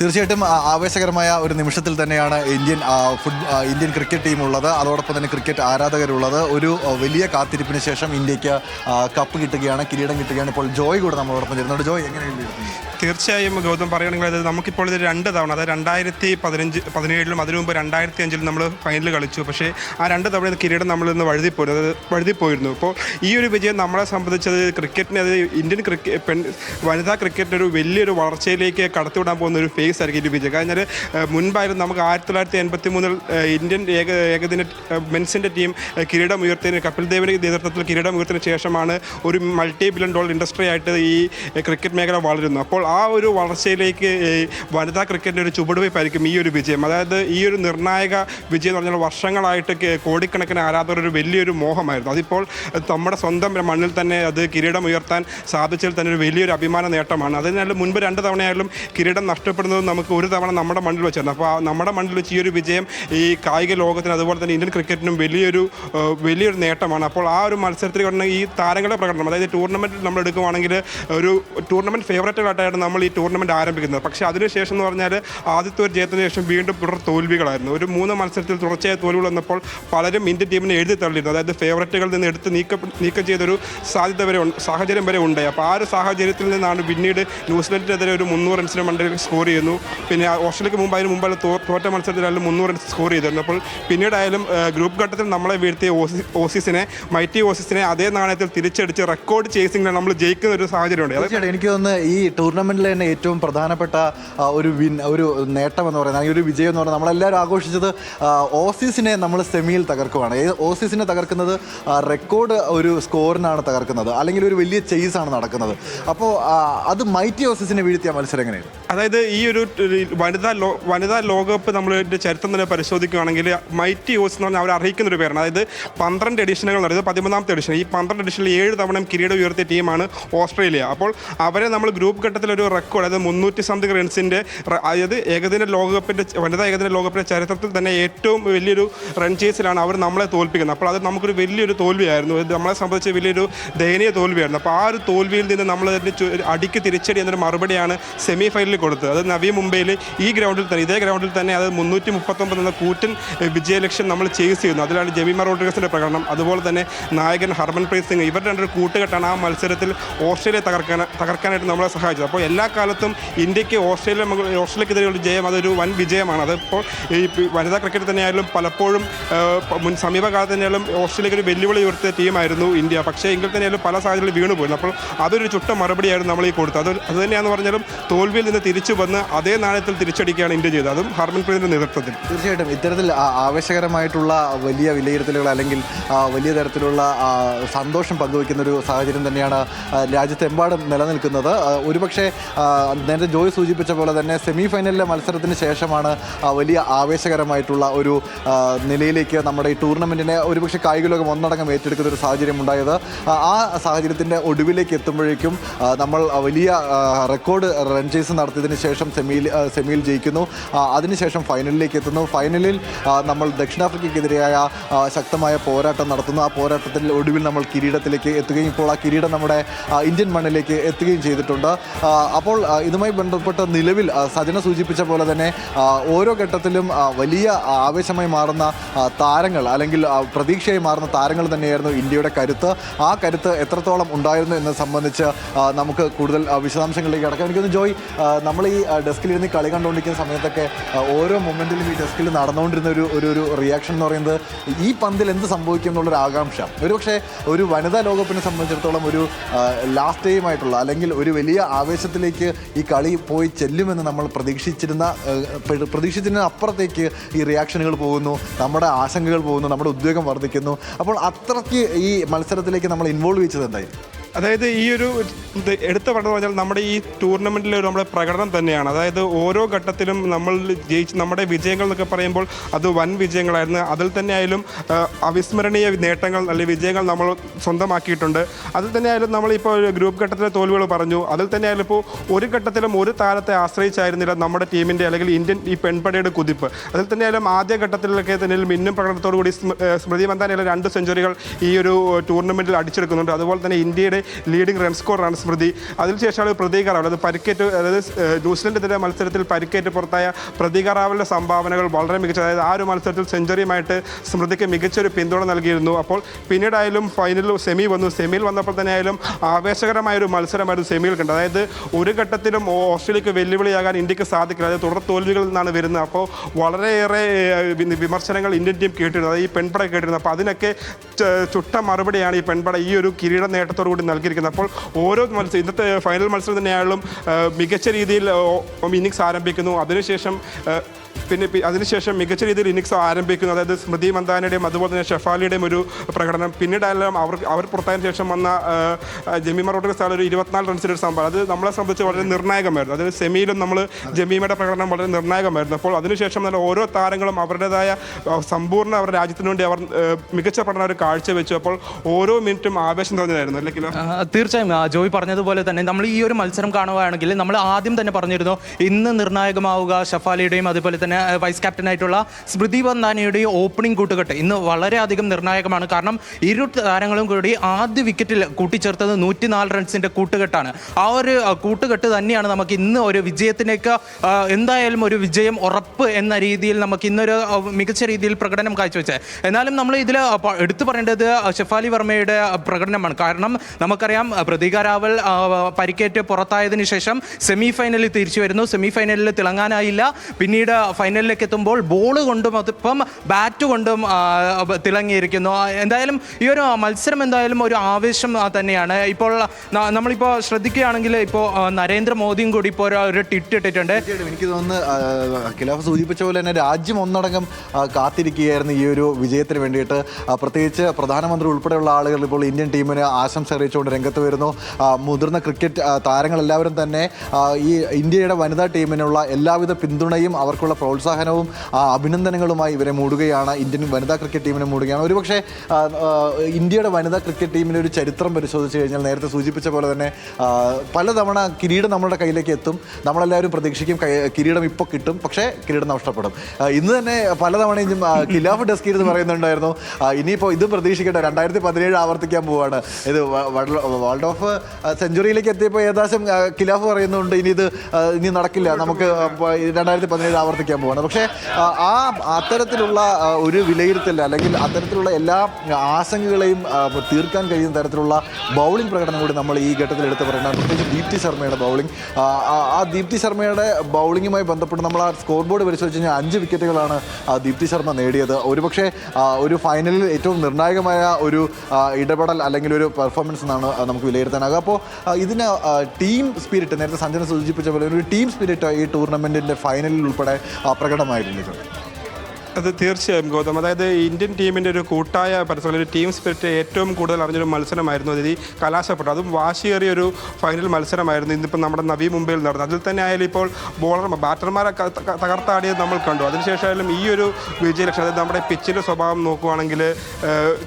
തീർച്ചയായിട്ടും ആവേശകരമായ ഒരു നിമിഷത്തിൽ തന്നെയാണ് ഇന്ത്യൻ ഇന്ത്യൻ ക്രിക്കറ്റ് ടീം ഉള്ളത്. അതോടൊപ്പം തന്നെ ക്രിക്കറ്റ് ആരാധകരുള്ളത്. ഒരു വലിയ കാത്തിരിപ്പിന് ശേഷം ഇന്ത്യയ്ക്ക് കപ്പ് കിട്ടുകയാണ് കിരീടം കിട്ടുകയാണ്. ഇപ്പോൾ ജോയ് കൂടെ നമ്മളോടൊപ്പം ചേരുന്നുണ്ട്. ജോയ് എങ്ങനെയാണ് തീർച്ചയായും ഗൗതം പറയുകയാണെങ്കിൽ അത് നമുക്കിപ്പോൾ ഇത് രണ്ട് തവണ അതായത് രണ്ടായിരത്തി പതിനഞ്ച് പതിനേഴിലും അതിനു മുമ്പ് രണ്ടായിരത്തി അഞ്ചിലും നമ്മൾ ഫൈനൽ കളിച്ചു. പക്ഷേ ആ രണ്ട് തവണ കിരീടം നമ്മൾ ഇന്ന് വഴുതിപ്പോയിരുന്നു അത് വഴുതിപ്പോയിരുന്നു അപ്പോൾ ഈ ഒരു വിജയം നമ്മളെ സംബന്ധിച്ചത് ക്രിക്കറ്റിനെ അതായത് ഇന്ത്യൻ ക്രിക്കറ്റ് പെൺ വനിതാ ക്രിക്കറ്റിന് ഒരു വലിയൊരു വളർച്ചയിലേക്ക് കടത്തിവിടാൻ പോകുന്ന ഒരു ഫേസ് ഈ വിജയം. കാരണം കഴിഞ്ഞാൽ മുൻപായിരുന്നു നമുക്ക് ആയിരത്തി തൊള്ളായിരത്തി എൺപത്തി മൂന്നിൽ ഇന്ത്യൻ ഏക ഏകദിന മെൻസിന്റെ ടീം കിരീടം ഉയർത്തിയതിന് കപിൽ ദേവിന്റെ നേതൃത്വത്തിൽ കിരീടം ഉയർത്തിയതിന് ശേഷമാണ് ഒരു മൾട്ടി ബില്യൺ ഡോളർ ഇൻഡസ്ട്രി ആയിട്ട് ഈ ക്രിക്കറ്റ് മേഖല വളരുന്നു അപ്പോൾ ആ ഒരു വളർച്ചയിലേക്ക് വനിതാ ക്രിക്കറ്റിന്റെ ഒരു ചുവടുവയ്പ്പായിരിക്കും ഈ ഒരു വിജയം. അതായത് ഈ ഒരു നിർണായക വിജയം എന്ന് പറഞ്ഞാൽ വർഷങ്ങളായിട്ട് കോടിക്കണക്കിന് ആരാധകർ ഒരു വലിയൊരു മോഹമായിരുന്നു. അതിപ്പോൾ നമ്മുടെ സ്വന്തം മണ്ണിൽ തന്നെ അത് കിരീടം ഉയർത്താൻ സാധിച്ചതിൽ തന്നെ ഒരു വലിയൊരു അഭിമാന നേട്ടമാണ്. അതിനാൽ മുൻപ് രണ്ട് തവണയായാലും കിരീടം നഷ്ടപ്പെടുന്നത് നമുക്ക് ഒരു തവണ നമ്മുടെ മണ്ണിൽ വെച്ചായിരുന്നു അപ്പോൾ നമ്മുടെ മണ്ണിൽ വെച്ച് ഈ ഒരു വിജയം ഈ കായിക ലോകത്തിന് അതുപോലെ തന്നെ ഇന്ത്യൻ ക്രിക്കറ്റിനും വലിയൊരു വലിയൊരു നേട്ടമാണ്. അപ്പോൾ ആ ഒരു മത്സരത്തിൽ കണ്ട ഈ താരങ്ങളുടെ പ്രകടനം അതായത് ടൂർണമെന്റിൽ നമ്മൾ എടുക്കുവാണെങ്കിൽ ഒരു ടൂർണമെന്റ് ഫേവറേറ്റുകളായിട്ടാണ് നമ്മൾ ഈ ടൂർണമെന്റ് ആരംഭിക്കുന്നത്. പക്ഷേ അതിനുശേഷം എന്ന് പറഞ്ഞാൽ ആദ്യത്തെ ഒരു ജയത്തിന് ശേഷം വീണ്ടും തുടർ തോൽവികളായിരുന്നു. ഒരു മൂന്ന് മത്സരത്തിൽ തുടർച്ചയായ തോൽവികൾ വന്നപ്പോൾ പലരും ഇന്ത്യൻ ടീമിനെ എഴുതി തള്ളിയിരുന്നു. അതായത് ഫേവറേറ്റുകളിൽ നിന്ന് എടുത്ത് നീക്കം നീക്കം ചെയ്തൊരു സാധ്യത വരെ സാഹചര്യം വരെ ഉണ്ടായി. അപ്പോൾ ആ ഒരു സാഹചര്യത്തിൽ നിന്നാണ് പിന്നീട് ന്യൂസിലൻഡിനെതിരെ ഒരു മുന്നൂറ് റൺസിന് മണ്ടയിൽ സ്കോർ ചെയ്യുന്നു പിന്നെ ഓസ്ട്രേലിയക്ക് മുമ്പ് അതിന് മുമ്പ് തോ തോറ്റ മത്സരത്തിലായാലും മുന്നൂറ് റൺസ് സ്കോർ ചെയ്തിരുന്നു. അപ്പോൾ പിന്നീടായാലും ഗ്രൂപ്പ് ഘട്ടത്തിൽ നമ്മളെ വീഴ്ത്തിയ ഓസി ഓസീസിനെ മൈറ്റി ഓസീസിനെ അതേ നാണയത്തിൽ തിരിച്ചടിച്ച് റെക്കോർഡ് ചേസിംഗിൽ നമ്മൾ ജയിക്കുന്ന ഒരു സാഹചര്യമുണ്ട്. തീർച്ചയായിട്ടും എനിക്ക് തോന്നുന്നു ഈ ടൂർണമെന്റിൽ തന്നെ ഏറ്റവും പ്രധാനപ്പെട്ട ഒരു വിൻ ഒരു നേട്ടം എന്ന് പറയുന്നത് അല്ലെങ്കിൽ ഒരു വിജയം എന്ന് പറയുന്നത് നമ്മളെല്ലാവരും ആഘോഷിച്ചത് ഓസീസിനെ നമ്മൾ സെമിയിൽ തകർക്കുകയാണ് ഓസീസിനെ തകർക്കുന്നത് റെക്കോർഡ് ഒരു സ്കോറിനാണ് തകർക്കുന്നത് അല്ലെങ്കിൽ ഒരു വലിയ ചെയ്സാണ് നടക്കുന്നത്. അപ്പോൾ അത് മൈറ്റി ഓസീസിനെ വീഴ്ത്തിയ മത്സരം എങ്ങനെയാണ് അതായത് ഈ ഒരു ട് വനിതാ ലോ വനിതാ ലോകകപ്പ് നമ്മളുടെ ചരിത്രം തന്നെ പരിശോധിക്കുകയാണെങ്കിൽ മൈറ്റി യോസ് എന്ന് പറഞ്ഞാൽ അവർ അർഹിക്കുന്ന ഒരു പേരാണ്. അതായത് പന്ത്രണ്ട് എഡിഷനുകൾ നടന്നത് പതിമൂന്നാമത്തെ എഡിഷൻ ഈ പന്ത്രണ്ട് എഡിഷനിൽ ഏഴ് തവണ കിരീടം ഉയർത്തിയ ടീമാണ് ഓസ്ട്രേലിയ. അപ്പോൾ അവരെ നമ്മൾ ഗ്രൂപ്പ് ഘട്ടത്തിൽ ഒരു റെക്കോർഡ് അതായത് മുന്നൂറ്റി സംതിങ് റൺസിന്റെ അതായത് ഏകദിന ലോകകപ്പിന്റെ വനിതാ ഏകദിന ലോകകപ്പിന്റെ ചരിത്രത്തിൽ തന്നെ ഏറ്റവും വലിയൊരു റൺ ചേസിലാണ് അവർ നമ്മളെ തോൽപ്പിക്കുന്നത്. അപ്പോൾ അത് നമുക്കൊരു വലിയൊരു തോൽവിയായിരുന്നു. നമ്മളെ സംബന്ധിച്ച് വലിയൊരു ദയനീയ തോൽവിയായിരുന്നു. അപ്പോൾ ആ ഒരു തോൽവിയിൽ നിന്ന് നമ്മൾ അതിന്റെ അടിക്ക് തിരിച്ചടി എന്നൊരു മറുപടിയാണ് സെമി ഫൈനലിൽ കൊടുത്തത്. അത് നവി മുംബൈയിൽ ഈ ഗ്രൗണ്ടിൽ തന്നെ ഇതേ ഗ്രൗണ്ടിൽ തന്നെ അത് മുന്നൂറ്റി മുപ്പത്തൊമ്പത് എന്ന കൂറ്റൻ വിജയലക്ഷ്യം നമ്മൾ ചേസ് ചെയ്യുന്നു. അതിലാണ് ജമീമ റോഡ്രിഗസിന്റെ പ്രകടനം. അതുപോലെ തന്നെ നായകൻ ഹർമൻപ്രീത് സിംഗ് ഇവരുടെ രണ്ടൊരു കൂട്ടുകെട്ടാണ് ആ മത്സരത്തിൽ ഓസ്ട്രേലിയ തകർക്കാൻ തകർക്കാനായിട്ട് നമ്മളെ സഹായിച്ചത്. അപ്പോൾ എല്ലാ കാലത്തും ഇന്ത്യയ്ക്ക് ഓസ്ട്രേലിയ ഓസ്ട്രേലിയക്കെതിരെയുള്ള ജയം അതൊരു വൻ വിജയമാണ്. അതിപ്പോൾ ഈ വനിതാ ക്രിക്കറ്റ് തന്നെയായാലും പലപ്പോഴും മുൻ സമീപകാലത്ത് തന്നെയാലും ഓസ്ട്രേലിയക്ക് ഒരു വെല്ലുവിളി ഉയർത്തിയ ടീമായിരുന്നു ഇന്ത്യ. പക്ഷേ എങ്കിൽ തന്നെയാലും പല സാഹചര്യങ്ങളിൽ വീണുപോയിരുന്നു അപ്പോൾ അതൊരു ചുട്ട മറുപടിയായിരുന്നു നമ്മൾ ഈ കൊടുത്തത്. അത് അത് തന്നെയാണെന്ന് പറഞ്ഞാലും തോൽവിയിൽ നിന്ന് തിരിച്ചു വന്ന് അതേ നാണയത്തിൽ തിരിച്ചടിക്കുകയാണ് ഇന്ത്യ ചെയ്തത്. അതും ഹർമൻപ്രീതിന്റെ നേതൃത്വത്തിൽ. തീർച്ചയായിട്ടും. ഇത്തരത്തിൽ ആവേശകരമായിട്ടുള്ള വലിയ വിലയിരുത്തലുകൾ അല്ലെങ്കിൽ വലിയ തരത്തിലുള്ള സന്തോഷം പങ്കുവയ്ക്കുന്ന ഒരു സാഹചര്യം തന്നെയാണ് രാജ്യത്തെമ്പാടും നിലനിൽക്കുന്നത്. ഒരുപക്ഷെ നേരത്തെ ജോയ് സൂചിപ്പിച്ച പോലെ തന്നെ സെമി ഫൈനലിലെ മത്സരത്തിന് ശേഷമാണ് വലിയ ആവേശകരമായിട്ടുള്ള ഒരു നിലയിലേക്ക് നമ്മുടെ ഈ ടൂർണമെന്റിനെ ഒരുപക്ഷെ കായിക ലോകം ഒന്നടങ്കം ഏറ്റെടുക്കുന്ന ഒരു സാഹചര്യം ഉണ്ടായത് ആ, ആ സാഹചര്യത്തിന്റെ ഒടുവിലേക്ക് എത്തുമ്പോഴേക്കും നമ്മൾ വലിയ റെക്കോർഡ് റൺ ചേസ് നടത്തിയതിന് ശേഷം സെമിയിൽ സെമിയിൽ ജയിക്കുന്നു. അതിനുശേഷം ഫൈനലിലേക്ക് എത്തുന്നു. ഫൈനലിൽ നമ്മൾ ദക്ഷിണാഫ്രിക്കയ്ക്കെതിരെയായ ശക്തമായ പോരാട്ടം നടത്തുന്നു. ആ പോരാട്ടത്തിൽ ഒടുവിൽ നമ്മൾ കിരീടത്തിലേക്ക് എത്തുകയും ഇപ്പോൾ ആ കിരീടം നമ്മുടെ ഇന്ത്യൻ മണ്ണിലേക്ക് എത്തുകയും ചെയ്തിട്ടുണ്ട്. അപ്പോൾ ഇതുമായി ബന്ധപ്പെട്ട് നിലവിൽ സജന സൂചിപ്പിച്ച പോലെ തന്നെ ഓരോ ഘട്ടത്തിലും വലിയ ആവേശമായി മാറുന്ന താരങ്ങൾ അല്ലെങ്കിൽ പ്രതീക്ഷയായി മാറുന്ന താരങ്ങൾ തന്നെയായിരുന്നു ഇന്ത്യയുടെ കരുത്ത്. ആ കരുത്ത് എത്രത്തോളം ഉണ്ടായിരുന്നു എന്നത് സംബന്ധിച്ച് നമുക്ക് കൂടുതൽ വിശദാംശങ്ങളിലേക്ക് കടക്കാം. എനിക്കൊന്ന് ജോയ് നമ്മൾ ഈ ഡെസ്കിലിരുന്ന് കളി കണ്ടുകൊണ്ടിരിക്കുന്ന സമയത്തൊക്കെ ഓരോ മൊമെന്റിലും ഈ ഡെസ്കിൽ നടന്നുകൊണ്ടിരുന്ന ഒരു ഒരു ഒരു റിയാക്ഷൻ എന്ന് പറയുന്നത് ഈ പന്തിൽ എന്ത് സംഭവിക്കും എന്നുള്ളൊരു ആകാംക്ഷ. ഒരുപക്ഷെ ഒരു വനിതാ ലോകകപ്പിനെ സംബന്ധിച്ചിടത്തോളം ഒരു ലാസ്റ്റ് ടൈമായിട്ടുള്ള അല്ലെങ്കിൽ ഒരു വലിയ ആവേശത്തിലേക്ക് ഈ കളി പോയി ചെല്ലുമെന്ന് നമ്മൾ പ്രതീക്ഷിച്ചിരുന്ന പ്രതീക്ഷിച്ചിരുന്ന അപ്പുറത്തേക്ക് ഈ റിയാക്ഷനുകൾ പോകുന്നു നമ്മുടെ ആശങ്കകൾ പോകുന്നു നമ്മുടെ ഉദ്വേഗം വർദ്ധിക്കുന്നു. അപ്പോൾ അത്രയ്ക്ക് ഈ മത്സരത്തിലേക്ക് നമ്മൾ ഇൻവോൾവ് ചെയ്തത് എന്തായി? അതായത് ഈ ഒരു എടുത്ത പഠനം പറഞ്ഞു പറഞ്ഞാൽ നമ്മുടെ ഈ ടൂർണമെന്റിലെ ഒരു നമ്മുടെ പ്രകടനം തന്നെയാണ്. അതായത് ഓരോ ഘട്ടത്തിലും നമ്മൾ ജയിച്ച് നമ്മുടെ വിജയങ്ങൾ എന്നൊക്കെ പറയുമ്പോൾ അത് വൻ വിജയങ്ങളായിരുന്നു. അതിൽ തന്നെ ആയാലും അവിസ്മരണീയ നേട്ടങ്ങൾ അല്ലെങ്കിൽ വിജയങ്ങൾ നമ്മൾ സ്വന്തമാക്കിയിട്ടുണ്ട്. അതിൽ തന്നെ ആയാലും നമ്മളിപ്പോൾ ഗ്രൂപ്പ് ഘട്ടത്തിലെ തോൽവികൾ പറഞ്ഞു. അതിൽ തന്നെ ആയാലും ഇപ്പോൾ ഒരു ഘട്ടത്തിലും ഒരു താരത്തെ ആശ്രയിച്ചായിരുന്നില്ല നമ്മുടെ ടീമിന്റെ അല്ലെങ്കിൽ ഇന്ത്യൻ ഈ പെൺപടയുടെ കുതിപ്പ്. അതിൽ തന്നെ ആയാലും ആദ്യ ഘട്ടത്തിലൊക്കെ തന്നെ മിന്നും പ്രകടനത്തോടു കൂടി സ്മ- സ്മൃതി മന്ദാനയിലെ രണ്ട് സെഞ്ചുറികൾ ഈ ഒരു ടൂർണമെന്റിൽ അടിച്ചെടുക്കുന്നുണ്ട്. അതുപോലെ തന്നെ ഇന്ത്യയുടെ ലീഡിംഗ് റൺ സ്കോറാണ് സ്മൃതി. അതിനുശേഷമാണ് പ്രതീക റാവൽ അത് പരിക്കേറ്റ് അതായത് ന്യൂസിലൻഡിനെതിരെ മത്സരത്തിൽ പരിക്കേറ്റ് പുറത്തായ പ്രതീക റാവലിന്റെ സംഭാവനകൾ വളരെ മികച്ച അതായത് ആ ഒരു മത്സരത്തിൽ സെഞ്ചുറിയുമായിട്ട് സ്മൃതിക്ക് മികച്ചൊരു പിന്തുണ നൽകിയിരുന്നു. അപ്പോൾ പിന്നീടായാലും ഫൈനലിൽ സെമി വന്നു. സെമിയിൽ വന്നപ്പോൾ തന്നെ ആയാലും ആവേശകരമായ ഒരു മത്സരമായിരുന്നു സെമിയിൽ കണ്ടത്. അതായത് ഒരു ഘട്ടത്തിലും ഓസ്ട്രേലിയക്ക് വെല്ലുവിളിയാകാൻ ഇന്ത്യയ്ക്ക് സാധിക്കില്ല. അതായത് തുടർ തോൽവികളിൽ നിന്നാണ് വരുന്നത്. അപ്പോൾ വളരെയേറെ വിമർശനങ്ങൾ ഇന്ത്യൻ ടീം കേട്ടിരുന്നു. അതായത് ഈ പെൺപട കേട്ടിരുന്നു. അപ്പോൾ അതിനൊക്കെ ചുട്ട മറുപടിയാണ് ഈ പെൺപട ഈ ഒരു കിരീട നേട്ടത്തോടു കൂടി നൽകിയിരിക്കുന്നത് അപ്പോൾ ഓരോ മത്സരം ഇന്നത്തെ ഫൈനൽ മത്സരം തന്നെയായാലും മികച്ച രീതിയിൽ ഇന്നിങ്സ് ആരംഭിക്കുന്നു. അതിനുശേഷം പിന്നെ അതിനുശേഷം മികച്ച രീതിയിൽ ഇന്നിങ്സ് ആരംഭിക്കുന്നു. അതായത് സ്മൃതി മന്ദാനയുടെയും അതുപോലെ തന്നെ ഷെഫാലിയുടെയും ഒരു പ്രകടനം. പിന്നീടെല്ലാം അവർ അവർ പുറത്തായതിനു ശേഷം വന്ന ജമീമ ആൾ ഒരു ഇരുപത്തിനാല് റൺസിന്റെ ഒരു സംഭവം. അത് നമ്മളെ സംബന്ധിച്ച് വളരെ നിർണായകമായിരുന്നു. അതായത് സെമിയിലും നമ്മൾ ജമീമയുടെ പ്രകടനം വളരെ നിർണായകമായിരുന്നു. അപ്പോൾ അതിനുശേഷം തന്നെ ഓരോ താരങ്ങളും അവരുടേതായ സമ്പൂർണ അവരുടെ രാജ്യത്തിന് വേണ്ടി അവർ മികച്ച പഠനം അവർ കാഴ്ചവെച്ചു. അപ്പോൾ ഓരോ മിനിറ്റും ആവേശം തന്നെയായിരുന്നു അല്ലെങ്കിൽ തീർച്ചയായും. ജോയ് പറഞ്ഞതുപോലെ തന്നെ നമ്മൾ ഈ ഒരു മത്സരം കാണുകയാണെങ്കിൽ നമ്മൾ ആദ്യം തന്നെ പറഞ്ഞിരുന്നു ഇന്ന് നിർണായകമാവുക ഷഫാലിയുടെയും അതുപോലെ തന്നെ വൈസ് ക്യാപ്റ്റനായിട്ടുള്ള സ്മൃതി വന്ദാനയുടെ ഓപ്പണിംഗ് കൂട്ടുകെട്ട്. ഇന്ന് വളരെയധികം നിർണായകമാണ്. കാരണം ഇരു താരങ്ങളും കൂടി ആദ്യ വിക്കറ്റിൽ കൂട്ടിച്ചേർത്തത് നൂറ്റിനാല് റൺസിന്റെ കൂട്ടുകെട്ടാണ്. ആ ഒരു കൂട്ടുകെട്ട് തന്നെയാണ് നമുക്ക് ഇന്ന് ഒരു വിജയത്തിനേക്ക് എന്തായാലും ഒരു വിജയം ഉറപ്പ് എന്ന രീതിയിൽ നമുക്ക് ഇന്നൊരു മികച്ച രീതിയിൽ പ്രകടനം കാഴ്ചവെച്ചത്. എന്നാലും നമ്മൾ ഇതിൽ എടുത്തു പറയേണ്ടത് ഷെഫാലി വർമ്മയുടെ പ്രകടനമാണ്. കാരണം നമുക്കറിയാം പ്രതീക രാവൽ പരിക്കേറ്റ് പുറത്തായതിനു ശേഷം സെമി ഫൈനലിൽ തിരിച്ചു വരുന്നു. സെമി ഫൈനലിൽ തിളങ്ങാനായില്ല. പിന്നീട് ഫൈനലിലേക്ക് എത്തുമ്പോൾ ബോൾ കൊണ്ടും അതിപ്പം ബാറ്റ് കൊണ്ടും തിളങ്ങിയിരിക്കുന്നു. എന്തായാലും ഈ ഒരു മത്സരം എന്തായാലും ഒരു ആവേശം തന്നെയാണ്. ഇപ്പോൾ നമ്മളിപ്പോൾ ശ്രദ്ധിക്കുകയാണെങ്കിൽ ഇപ്പോൾ നരേന്ദ്രമോദിയും കൂടി ഇപ്പോൾ ഒരു- ട്വിറ്റ് ഇട്ടിട്ടുണ്ട്. എനിക്ക് തോന്നുന്നു സൂചിപ്പിച്ച പോലെ തന്നെ രാജ്യം ഒന്നടങ്കം കാത്തിരിക്കുകയായിരുന്നു ഈ ഒരു വിജയത്തിന് വേണ്ടിയിട്ട്. പ്രത്യേകിച്ച് പ്രധാനമന്ത്രി ഉൾപ്പെടെയുള്ള ആളുകൾ ഇപ്പോൾ ഇന്ത്യൻ ടീമിന് ആശംസ അറിയിച്ചുകൊണ്ട് രംഗത്ത് വരുന്നു. മുതിർന്ന ക്രിക്കറ്റ് താരങ്ങളെല്ലാവരും തന്നെ ഈ ഇന്ത്യയുടെ വനിതാ ടീമിനുള്ള എല്ലാവിധ പിന്തുണയും അവർക്കുള്ള പ്രോത്സാഹനവും അഭിനന്ദനങ്ങളുമായി ഇവരെ മൂടുകയാണ്. ഇന്ത്യൻ വനിതാ ക്രിക്കറ്റ് ടീമിനെ മൂടുകയാണ്. ഒരുപക്ഷെ ഇന്ത്യയുടെ വനിതാ ക്രിക്കറ്റ് ടീമിന്റെ ഒരു ചരിത്രം പരിശോധിച്ച് കഴിഞ്ഞാൽ നേരത്തെ സൂചിപ്പിച്ച പോലെ തന്നെ പലതവണ കിരീടം നമ്മുടെ കയ്യിലേക്ക് എത്തും. നമ്മളെല്ലാവരും പ്രതീക്ഷിക്കും കിരീടം ഇപ്പോൾ കിട്ടും പക്ഷേ കിരീടം നഷ്ടപ്പെടും. ഇന്ന് തന്നെ പലതവണയും കിലാഫ് ഖിലാഫ് എന്ന് പറയുന്നുണ്ടായിരുന്നു. ഇനിയിപ്പോൾ ഇത് പ്രതീക്ഷിക്കട്ടെ രണ്ടായിരത്തി പതിനേഴ് ആവർത്തിക്കാൻ പോവാണ്. ഇത് വേൾഡ് ഓഫ് സെഞ്ചുറിയിലേക്ക് എത്തിയപ്പോൾ ഏകദേശം കിലാഫ് പറയുന്നുണ്ട് ഇനി ഇത് ഇനി നടക്കില്ല. നമുക്ക് രണ്ടായിരത്തി പതിനേഴ് ആവർത്തിക്കാൻ പോവാണ്. പക്ഷേ ആ, അത്തരത്തിലുള്ള ഒരു വിലയിരുത്തൽ അല്ലെങ്കിൽ അത്തരത്തിലുള്ള എല്ലാ ആശങ്കകളെയും തീർക്കാൻ കഴിയുന്ന തരത്തിലുള്ള ബൗളിംഗ് പ്രകടനം കൂടി നമ്മൾ ഈ ഘട്ടത്തിൽ എടുത്ത് പറയണം പ്രത്യേകിച്ച് ദീപ്തി ശർമ്മയുടെ ബൗളിംഗ്. ആ ദീപ്തി ശർമ്മയുടെ ബൗളിങ്ങുമായി ബന്ധപ്പെട്ട് നമ്മൾ ആ സ്കോർ ബോർഡ് പരിശോധിച്ച് കഴിഞ്ഞാൽ അഞ്ച് വിക്കറ്റുകളാണ് ദീപ്തി ശർമ്മ നേടിയത്. ഒരുപക്ഷെ ഒരു ഫൈനലിൽ ഏറ്റവും നിർണായകമായ ഒരു ഇടപെടൽ അല്ലെങ്കിൽ ഒരു പെർഫോമൻസ് എന്നാണ് നമുക്ക് വിലയിരുത്താനാകുക അപ്പോൾ ഇതിന് ടീം സ്പിരിറ്റ് നേരത്തെ സഞ്ജന സൂചിപ്പിച്ച പോലെ ഒരു ടീം സ്പിരിറ്റ് ഈ ടൂർണമെന്റിന്റെ ഫൈനലിൽ ഉൾപ്പെടെ ഇത്. അത് തീർച്ചയായും ഗൗതം. അതായത് ഇന്ത്യൻ ടീമിന്റെ ഒരു കൂട്ടായ പരസ്പരം ഒരു ടീം സ്പിരിറ്റ് ഏറ്റവും കൂടുതൽ അറിഞ്ഞൊരു മത്സരമായിരുന്നു അത് കലാശപ്പെട്ടു അതും വാശിയേറിയ ഒരു ഫൈനൽ മത്സരമായിരുന്നു ഇന്നിപ്പോൾ നമ്മുടെ നവി മുംബൈയിൽ നടന്നു അതിൽ തന്നെ ആയാലും ഇപ്പോൾ ബോളർ ബാറ്റർമാരെ തകർത്താടിയത് നമ്മൾ കണ്ടു. അതിനുശേഷമായാലും ഈ ഒരു വിജയലക്ഷ്യം അതായത് നമ്മുടെ പിച്ചിന്റെ സ്വഭാവം നോക്കുകയാണെങ്കിൽ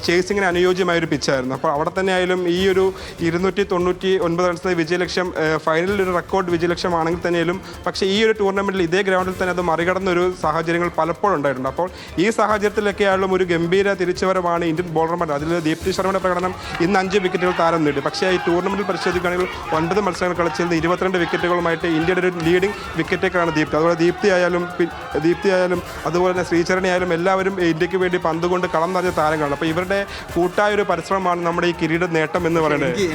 ചേസിങ്ങിന് അനുയോജ്യമായ ഒരു പിച്ചായിരുന്നു അപ്പോൾ അവിടെ തന്നെ ആയാലും ഈ ഒരു ഇരുന്നൂറ്റി തൊണ്ണൂറ്റി ഒൻപത് റൺസിന്റെ വിജയലക്ഷ്യം ഫൈനലിൽ ഒരു റെക്കോർഡ് വിജയലക്ഷ്യമാണെങ്കിൽ തന്നെയും പക്ഷേ ഈ ഒരു ടൂർണമെന്റിൽ ഇതേ ഗ്രൗണ്ടിൽ തന്നെ അത് മറികടന്നൊരു സാഹചര്യങ്ങൾ പലപ്പോഴും ഉണ്ടായിട്ടുണ്ട്. ഈ സാഹചര്യത്തിലൊക്കെ ആയാലും ഒരു ഗംഭീര തിരിച്ചുവരവാണ് ഇന്ത്യൻ ബോളർമാർ അതിൽ ദീപ്തി ശർമ്മയുടെ പ്രകടനം ഇന്ന് അഞ്ച് വിക്കറ്റുകൾ താരം നേടി. പക്ഷേ ഈ ടൂർണമെന്റിൽ പരിശോധിക്കുകയാണെങ്കിൽ ഒൻപത് മത്സരങ്ങൾ കളിച്ചിരുന്ന ഇരുപത്തിരണ്ട് വിക്കറ്റുകളുമായിട്ട് ഇന്ത്യയുടെ ഒരു ലീഡിംഗ് വിക്കറ്റേക്കാണ് ദീപ്തി. അതുപോലെ ദീപ്തി ആയാലും ദീപ്തി ആയാലും അതുപോലെ തന്നെ ശ്രീചരണി ആയാലും എല്ലാവരും ഇന്ത്യയ്ക്ക് വേണ്ടി പന്തുകൊണ്ട് കളം നിറഞ്ഞ താരങ്ങളാണ്. അപ്പോൾ ഇവരുടെ കൂട്ടായ ഒരു പരിശ്രമമാണ് നമ്മുടെ ഈ കിരീട നേട്ടം എന്ന് പറയുന്നത്.